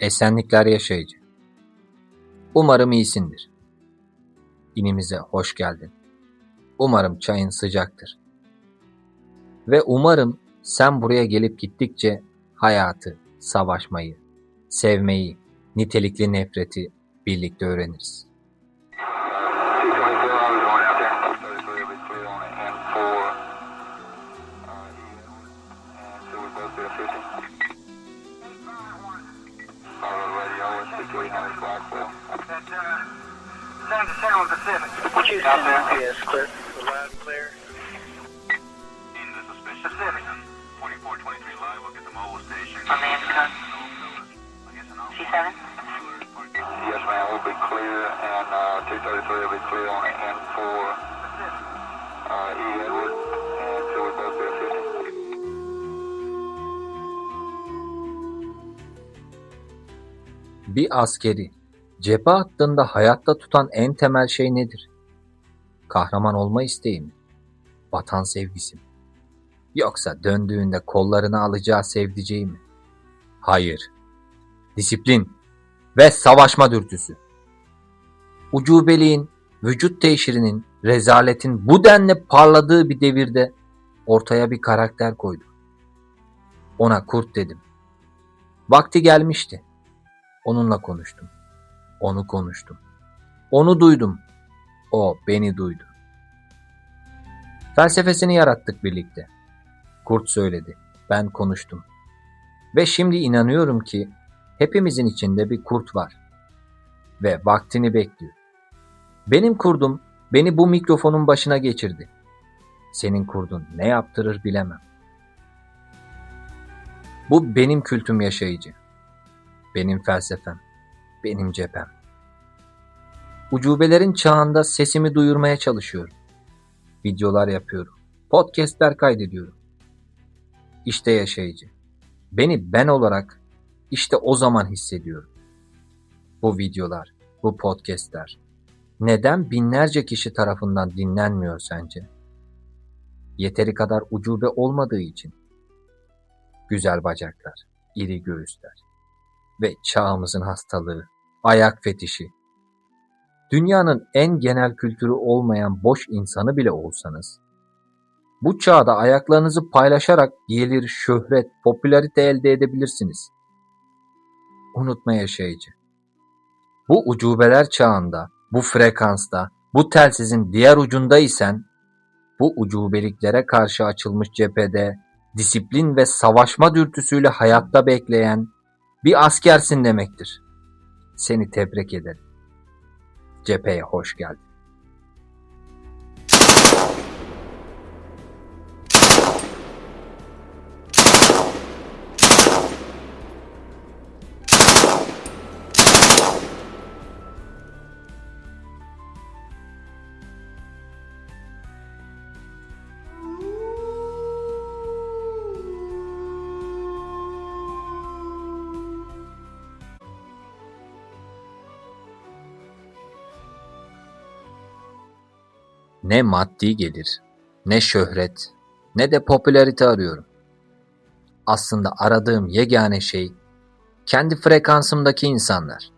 Esenlikler yaşayıcı. Umarım iyisindir. İnimize hoş geldin. Umarım çayın sıcaktır. Ve umarım sen buraya gelip gittikçe hayatı, savaşmayı, sevmeyi, nitelikli nefreti birlikte öğreniriz. Get the mobile station. On the intercom. C7? Yes, ma'am, we'll be clear, and 233 will be clear on it, and for. Edward, and so we both be assisting. Bir askeri cephe hattında hayatta tutan en temel şey nedir? Kahraman olma isteği mi? Vatan sevgisi mi? Yoksa döndüğünde kollarına alacağı sevdiceği mi? Hayır. Disiplin ve savaşma dürtüsü. Ucubeliğin, vücut teşhirinin, rezaletin bu denli parladığı bir devirde ortaya bir karakter koydu. Ona kurt dedim. Vakti gelmişti. Onunla konuştum. Onu konuştum. Onu duydum. O beni duydu. Felsefesini yarattık birlikte. Kurt söyledi. Ben konuştum. Ve şimdi inanıyorum ki hepimizin içinde bir kurt var. Ve vaktini bekliyor. Benim kurdum beni bu mikrofonun başına geçirdi. Senin kurdun ne yaptırır bilemem. Bu benim kültüm yaşayıcı. Benim felsefem. Benim cephem. Ucubelerin çağında sesimi duyurmaya çalışıyorum. Videolar yapıyorum. Podcastler kaydediyorum. İşte yaşayıcı. Beni ben olarak işte o zaman hissediyorum. Bu videolar, bu podcastler neden binlerce kişi tarafından dinlenmiyor sence? Yeteri kadar ucube olmadığı için. Güzel bacaklar, iri göğüsler ve çağımızın hastalığı, ayak fetişi. Dünyanın en genel kültürü olmayan boş insanı bile olsanız, bu çağda ayaklarınızı paylaşarak gelir, şöhret, popülarite elde edebilirsiniz. Unutma yaşayıcı. Bu ucubeler çağında, bu frekansta, bu telsizin diğer ucundaysan, bu ucubeliklere karşı açılmış cephede, disiplin ve savaşma dürtüsüyle hayatta bekleyen bir askersin demektir. Seni tebrik ederim. Cepheye hoş geldin. Ne maddi gelir, ne şöhret, ne de popülarite arıyorum. Aslında aradığım yegane şey kendi frekansımdaki insanlar.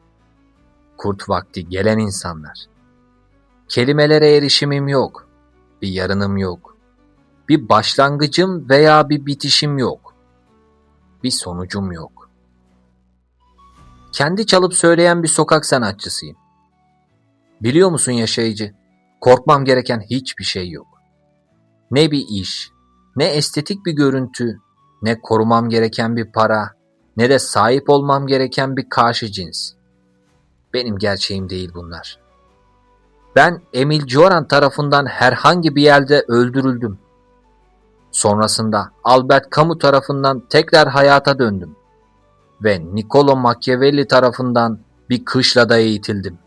Kurt vakti gelen insanlar. Kelimelere erişimim yok. Bir yarınım yok. Bir başlangıcım veya bir bitişim yok. Bir sonucum yok. Kendi çalıp söyleyen bir sokak sanatçısıyım. Biliyor musun yaşayıcı? Korkmam gereken hiçbir şey yok. Ne bir iş, ne estetik bir görüntü, ne korumam gereken bir para, ne de sahip olmam gereken bir karşı cins. Benim gerçeğim değil bunlar. Ben Emil Cioran tarafından herhangi bir yerde öldürüldüm. Sonrasında Albert Camus tarafından tekrar hayata döndüm. Ve Niccolo Machiavelli tarafından bir kışlada eğitildim.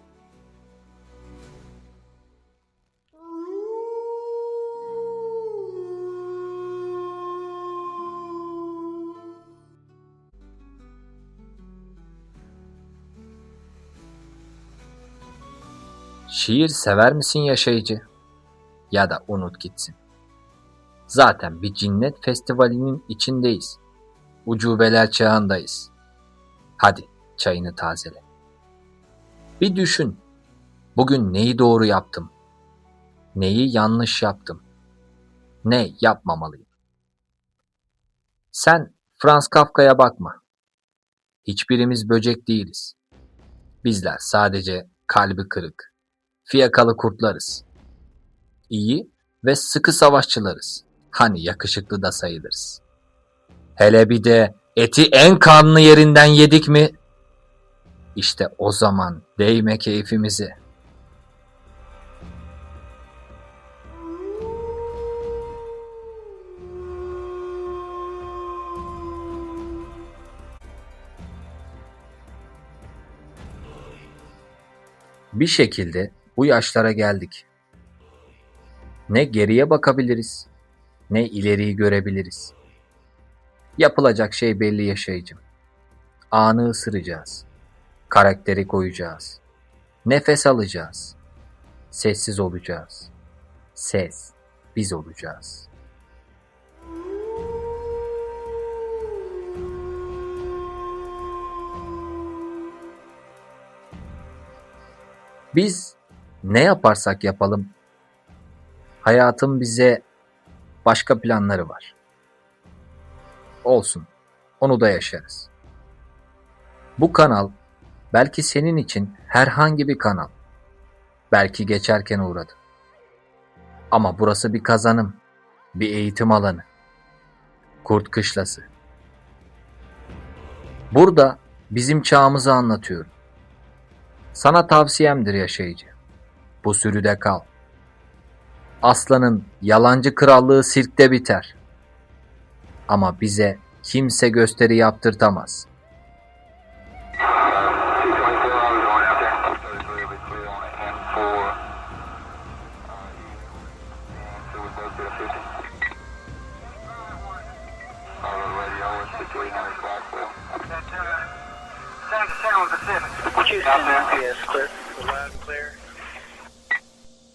Şiir sever misin yaşayıcı? Ya da unut gitsin. Zaten bir cinnet festivalinin içindeyiz. Ucubeler çağındayız. Hadi çayını tazele. Bir düşün. Bugün neyi doğru yaptım? Neyi yanlış yaptım? Ne yapmamalıyım? Sen Franz Kafka'ya bakma. Hiçbirimiz böcek değiliz. Bizler sadece kalbi kırık, fiyakalı kurtlarız. İyi ve sıkı savaşçılarız. Hani yakışıklı da sayılırız. Hele bir de eti en kanlı yerinden yedik mi? İşte o zaman değme keyfimizi. Bir şekilde bu yaşlara geldik. Ne geriye bakabiliriz, ne ileriyi görebiliriz. Yapılacak şey belli yaşayıcım. Anı ısıracağız. Karakteri koyacağız. Nefes alacağız. Sessiz olacağız. Ses biz olacağız. Biz ne yaparsak yapalım hayatın bize başka planları var. Olsun. Onu da yaşarız. Bu kanal belki senin için herhangi bir kanal. Belki geçerken uğradı. Ama burası bir kazanım, bir eğitim alanı. Kurt Kışlası. Burada bizim çağımızı anlatıyorum. Sana tavsiyemdir yaşayıcı. Bu sürüde kal. Aslanın yalancı krallığı sirkte biter. Ama bize kimse gösteri yaptırtamaz. That, uh, San San Pacific. Houston NPS clear. Loud and clear.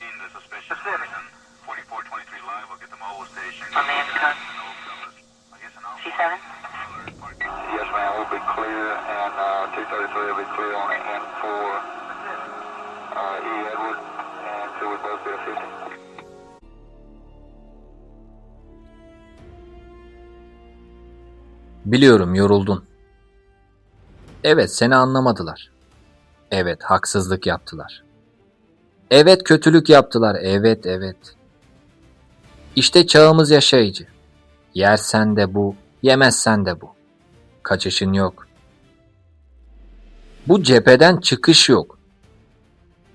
In the suspicious person, 4423 live, I'll get the mobile station. On the Amazon. I guess an hour. C7? Yes, ma'am, we'll be clear, and uh, 233 will be clear on the N4 uh, E Edward, and so we both be a 50. Biliyorum yoruldun. Evet seni anlamadılar. Evet haksızlık yaptılar. Evet kötülük yaptılar. Evet evet. İşte çağımız yaşayıcı. Yersen de bu, yemezsen de bu. Kaçışın yok. Bu cepheden çıkış yok.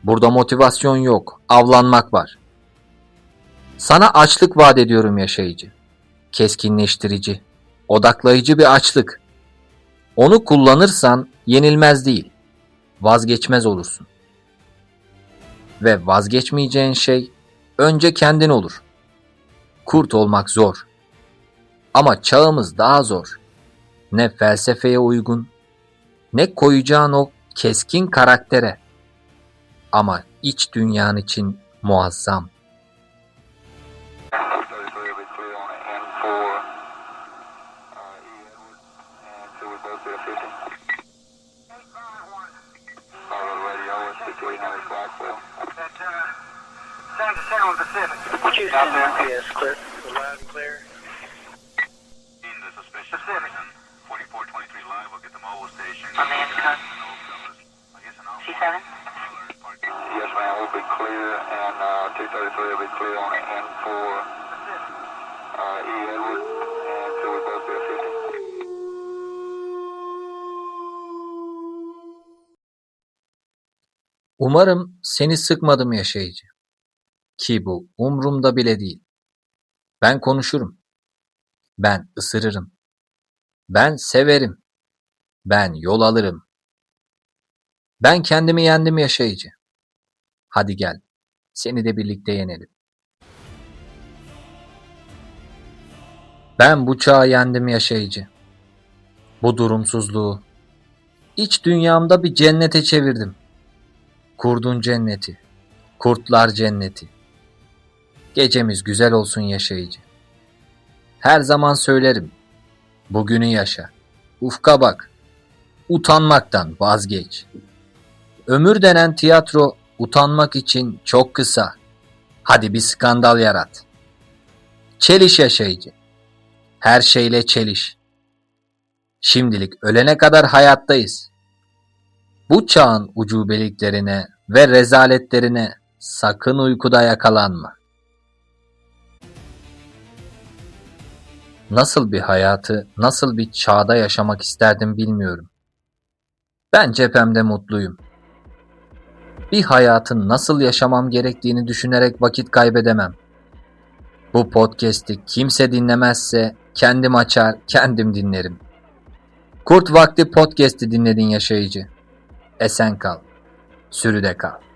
Burada motivasyon yok. Avlanmak var. Sana açlık vaat ediyorum yaşayıcı. Keskinleştirici, odaklayıcı bir açlık. Onu kullanırsan yenilmez değil, vazgeçmez olursun. Ve vazgeçmeyeceğin şey önce kendin olur. Kurt olmak zor. Ama çağımız daha zor. Ne felsefeye uygun, ne koyacağın o keskin karaktere. Ama iç dünyan için muazzam. 233 will be clear on the N4 Edward, and so we both be a 50. Follow the radio, it's 5800 Blackwell. That, San San Pacific. Houston NPS clear. Loud and clear. In the suspicious person, clear, and uh, 233 will be clear on the N4 uh, E Edward, and so we both be a 50. Umarım seni sıkmadım yaşayıcı. Ki bu umrumda bile değil. Ben konuşurum. Ben ısırırım. Ben severim. Ben yol alırım. Ben kendimi yendim yaşayıcı. Hadi gel. Seni de birlikte yenelim. Ben bu çağı yendim yaşayıcı. Bu durumsuzluğu. İç dünyamda bir cennete çevirdim. Kurdun cenneti. Kurtlar cenneti. Gecemiz güzel olsun yaşayıcı. Her zaman söylerim. Bugünü yaşa. Ufka bak. utanmaktan vazgeç. Ömür denen tiyatro utanmak için çok kısa. Hadi bir skandal yarat. Çeliş yaşayıcı. Her şeyle çeliş. Şimdilik ölene kadar hayattayız. Bu çağın ucubeliklerine ve rezaletlerine sakın uykuda yakalanma. Nasıl bir hayatı, nasıl bir çağda yaşamak isterdim bilmiyorum. Ben cephemde mutluyum. Bir hayatın nasıl yaşamam gerektiğini düşünerek vakit kaybedemem. Bu podcast'i kimse dinlemezse kendim açar, kendim dinlerim. Kurt Vakti Podcast'i dinledin yaşayıcı. Esen kal. Sürüde kal.